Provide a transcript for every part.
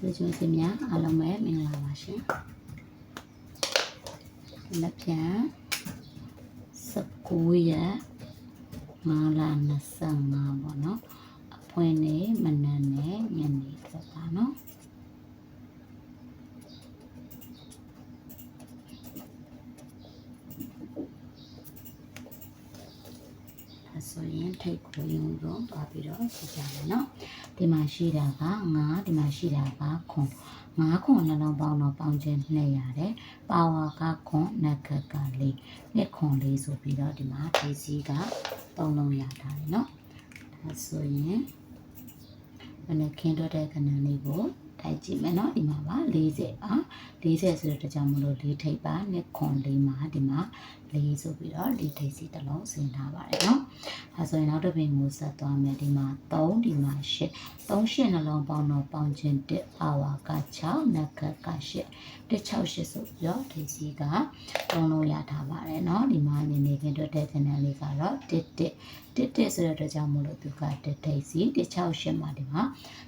ဒီကျွန်းစင်များအားလုံးပဲမင်္ဂလာပါရှင်လက်ပြန်19ရက်5လ25ပေါ့နော်အဖွင့်နေမနက်နဲ့ညနေတော့ပါနော်ဒါ ဆိုရင်ထိတ်ကိုယုံတော့ပါပြီးတော့ကြည့်ကြမယ်နော်ဒီမှာရှိတာက9ဒီမှာရှိတာကခွန်9ခွန်နှလုံးပေါင်းတော့ပေါင်းခြင်း200တဲ့ပါဝါကခွန်နက်ကကလေးနှစ်ခွန်လေးဆိုပြီးတော့ဒီမှာဒီစီက3လုံးရထားတယ်နော်ဒါဆိုရင်မနက်ခင်းတော့တဲ့ကဏ္ဍလေးကိုထိုက်ကြည့်မယ်နော်ဒီမှာပါ40အာ 40ဆိုတော့တကြောင်မလို့၄ထိပ်ပါနှစ်ခွန်လေးမှာဒီမှာ၄ဆိုပြီးတော့၄ထိပ်စီတစ်လုံးဆင်ထားပါတယ်နော်အဲဆိုရင်နောက်တစ်ပင်ကိုဆက်သွားမယ်ဒီမှာ3ဒီမှာ8 3 8နှလုံးပေါင်းတော့ပေါင်းခြင်း1ပါဝါက6နက်ကက8 168ဆိုပြီးတော့ထိပ်စီက3လုံးရထားပါတယ်နော်ဒီမှာနေနေခင်တွေ့တဲ့ကဏ္ဍလေးကတော့1 1 1 1ဆိုတဲ့အတွက်ကြောင့်မလို့သူက1ထိပ်စီ168မှာဒီမှာ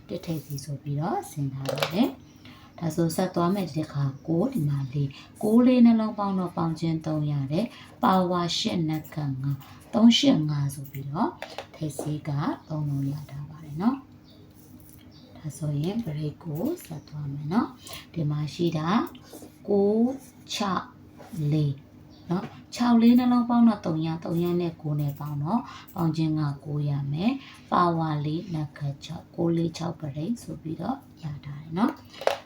1ထိပ်စီဆိုပြီးတော့ဆင်ထားပါတယ် ဒါဆိုဆက်သွားမယ်ဒီခါ6ဒီမှာလေး6လေးနှလုံးပေါင်းတော့ပေါင်းခြင်း3ရတယ်ပါဝါ8နက်က9 385ဆိုပြီးတော့ထိပ်စီက3လုံးရထားပါတယ်เนาะဒါဆိုရင် break ကိုဆက်သွားမယ်เนาะဒီမှာရှိတာ6 6 4เนาะ6လေးနှလုံးပေါင်းတော့3ရ3ရနဲ့9နဲ့ပေါင်းတော့ပေါင်းခြင်းက9ရမယ်ပါဝါလေးနက်ခတ်6 9လေး6 break ဆိုပြီးတော့ရထားတယ်เนาะ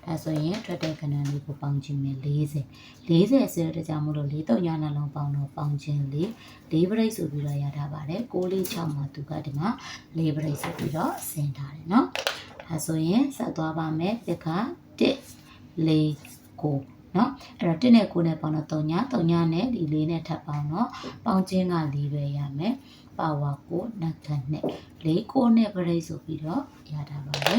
ဒါဆိုရင်ထွက်တဲ့ကဏ္ဍလေးကိုပေါင်းခြင်းမယ်40 40ဆိုတဲ့ကြောင့်မလို့4 3ရနှလုံးပေါင်းတော့ပေါင်းခြင်းလေး၄ပရိတ်ဆိုပြီးတော့ရထားပါတယ်6လေး6မှာသူကဒီမှာ၄ပရိတ်ဆိုပြီးတော့ဆင်ထားတယ်เนาะဒါဆိုရင်ဆက်သွားပါမယ်ဒီက1 4 9เนาะအဲ့တော့1နဲ့9နဲ့ပေါင်းတော့3ည3ညနဲ့ဒီ4နဲ့ထပ်ပေါင်းတော့ပေါင်းခြင်းက4ပဲရမယ်ပါဝါ9နက်ခတ်နဲ့4 9နဲ့ပရိတ်ဆိုပြီးတော့ရတာပါပဲ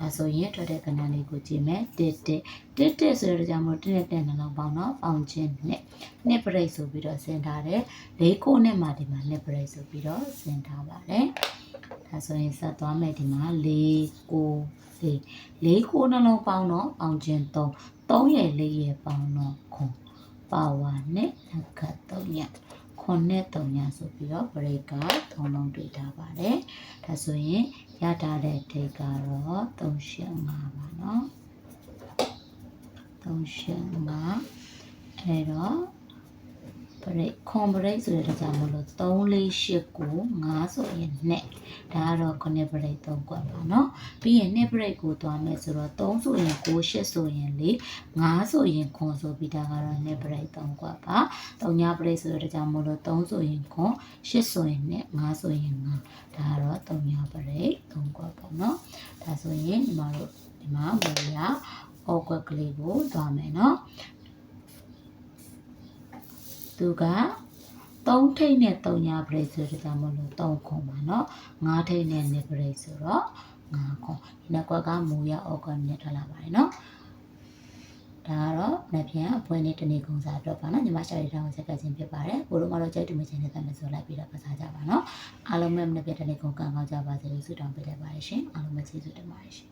ဒါဆိုရင်ထွက်တဲ့ကဏ္ဍလေးကိုကြည့်မယ်1 1 1 1ဆိုတဲ့ကြောင့်မို့1နဲ့1နှလုံးပေါင်းတော့ပေါင်းခြင်းနဲ့နှစ်ပရိတ်ဆိုပြီးတော့ဆင်ထားတယ်4 9နဲ့မှဒီမှာနှစ်ပရိတ်ဆိုပြီးတော့ဆင်ထားပါတယ်ဒါဆိုရင်ဆက်သွားမယ်ဒီမှာ4 9 4 4 9နှလုံးပေါင်းတော့ပေါင်းခြင်း3 3ရဲ့4ရဲ့ပေါင်းတော့ခွန်ပါဝါနဲ့အခတ်3ညခွန်နဲ့3ညဆိုပြီးတော့ break က3လုံးတွေ့ထားပါတယ်ဒါဆိုရင် ရထားတဲ့ထိတ်ကတော့385ပါเนาะ385အဲ့တော့ break ခွန် break ဆိုတဲ့ကြောင့်မလို့3 4 8 9 5ဆိုရင်နဲ့ဒါကတော့ connect break 3ကွက်ပါเนาะပြီးရင်နှစ် break ကိုသွားမယ်ဆိုတော့3ဆိုရင်9 8ဆိုရင်4 5ဆိုရင်ခွန်ဆိုပြီးဒါကတော့နှစ် break 3ကွက်ပါ3ည break ဆိုတဲ့ကြောင့်မလို့3ဆိုရင်ခွန်8ဆိုရင်နဲ့5ဆိုရင်5ဒါကတော့3ည break 3ကွက်ပေါ့เนาะဒါဆိုရင်ဒီမှာတို့ဒီမှာမူရအောက်ကွက်ကလေးကိုသွားမယ်เนาะ သူက3ထိပ်နဲ့3ညာ break ဆိုတဲ့ကြောင့်မလို့3ခုပါเนาะ5ထိပ်နဲ့2 break ဆိုတော့5ခုဒီနှစ်ကွက်ကမူရ organic ထွက်လာပါတယ်เนาะဒါကတော့နှစ်ပြန်အပွင့်နဲ့တနေ့ကုန်စားအတွက်ပါเนาะညီမရှာရီတောင်းဆက်ကချင်းဖြစ်ပါတယ်ဘို့တော့မတော့ကြိုက်တူမချင်းနဲ့တမ်းဆိုလိုက်ပြီးတော့ပတ်စားကြပါเนาะအားလုံးပဲနှစ်ပြန်တနေ့ကုန်ကံကောင်းကြပါစေလို့ဆုတောင်းပေးလိုက်ပါတယ်ရှင်အားလုံးပဲကျေးဇူးတင်ပါတယ်ရှင်